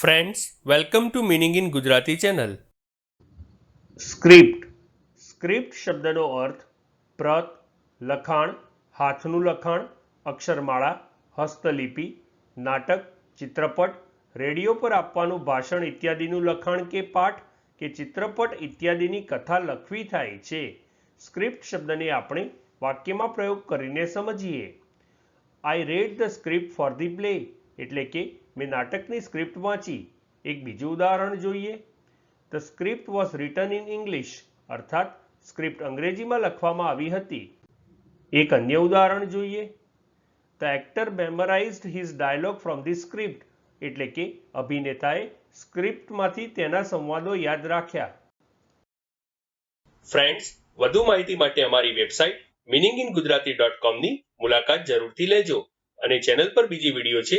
Friends welcome to meaning in Gujarati channel script script શબ્દનો અર્થ પ્રત લખાણ હાથનું લખાણ અક્ષરમાળા હસ્તલિપિ નાટક ચિત્રપટ રેડિયો પર આપવાનું ભાષણ ઇત્યાદિનું લખાણ કે પાઠ કે ચિત્રપટ ઇત્યાદિની કથા લખવી થાય છે. સ્ક્રિપ્ટ શબ્દને આપણે વાક્યમાં પ્રયોગ કરીને સમજીએ. I read the script for the play એટલે કે મેં નાટકની સ્ક્રિપ્ટ વાંચી. એક બીજું ઉદાહરણ જોઈએ. The script was written in English અર્થાત સ્ક્રિપ્ટ અંગ્રેજીમાં લખવામાં આવી હતી. એક અન્ય ઉદાહરણ જોઈએ. The actor memorised his dialogue from the script એટલે કે અભિનેતાએ સ્ક્રિપ્ટમાંથી તેના સંવાદો યાદ રાખ્યા. ફ્રેન્ડ્સ વધુ માહિતી માટે અમારી website meaning in Gujarati dot કોમની મુલાકાત જરૂરથી લેજો અને ચેનલ પર બીજી વીડિયો છે